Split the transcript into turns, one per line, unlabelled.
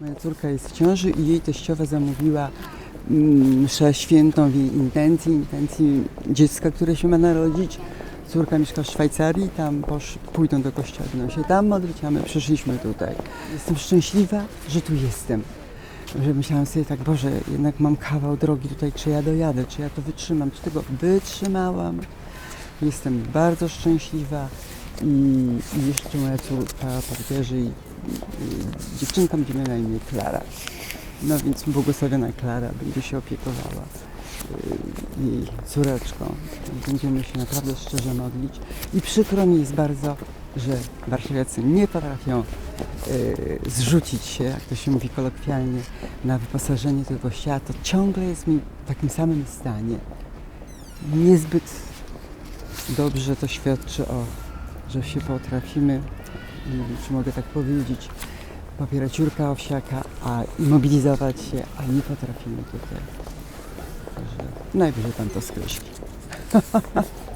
Moja córka jest w ciąży i jej teściowa zamówiła mm, mszę świętą w jej intencji, intencji dziecka, które się ma narodzić. Córka mieszka w Szwajcarii, tam posz, pójdą do kościoła, będą się tam modlić, a my przyszliśmy tutaj. Jestem szczęśliwa, że tu jestem. Że myślałam sobie tak, Boże, jednak mam kawał drogi tutaj, czy ja dojadę, czy ja to wytrzymam, czy tego wytrzymałam. Jestem bardzo szczęśliwa i, jeszcze moja córka papieży dziewczynka będzie miała na imię Klara. No więc błogosławiona Klara będzie się opiekowała y, jej córeczką. Będziemy się naprawdę szczerze modlić. I przykro mi jest bardzo, że warszawiacy nie potrafią y, zrzucić się, jak to się mówi kolokwialnie, na wyposażenie tego kościoła. To ciągle jest mi w takim samym stanie. Niezbyt dobrze to świadczy o, że się potrafimy, czy mogę tak powiedzieć, popierać Jurka Owsiaka, a mobilizować się, a nie potrafimy tutaj. Także najwyżej pan to skreśli.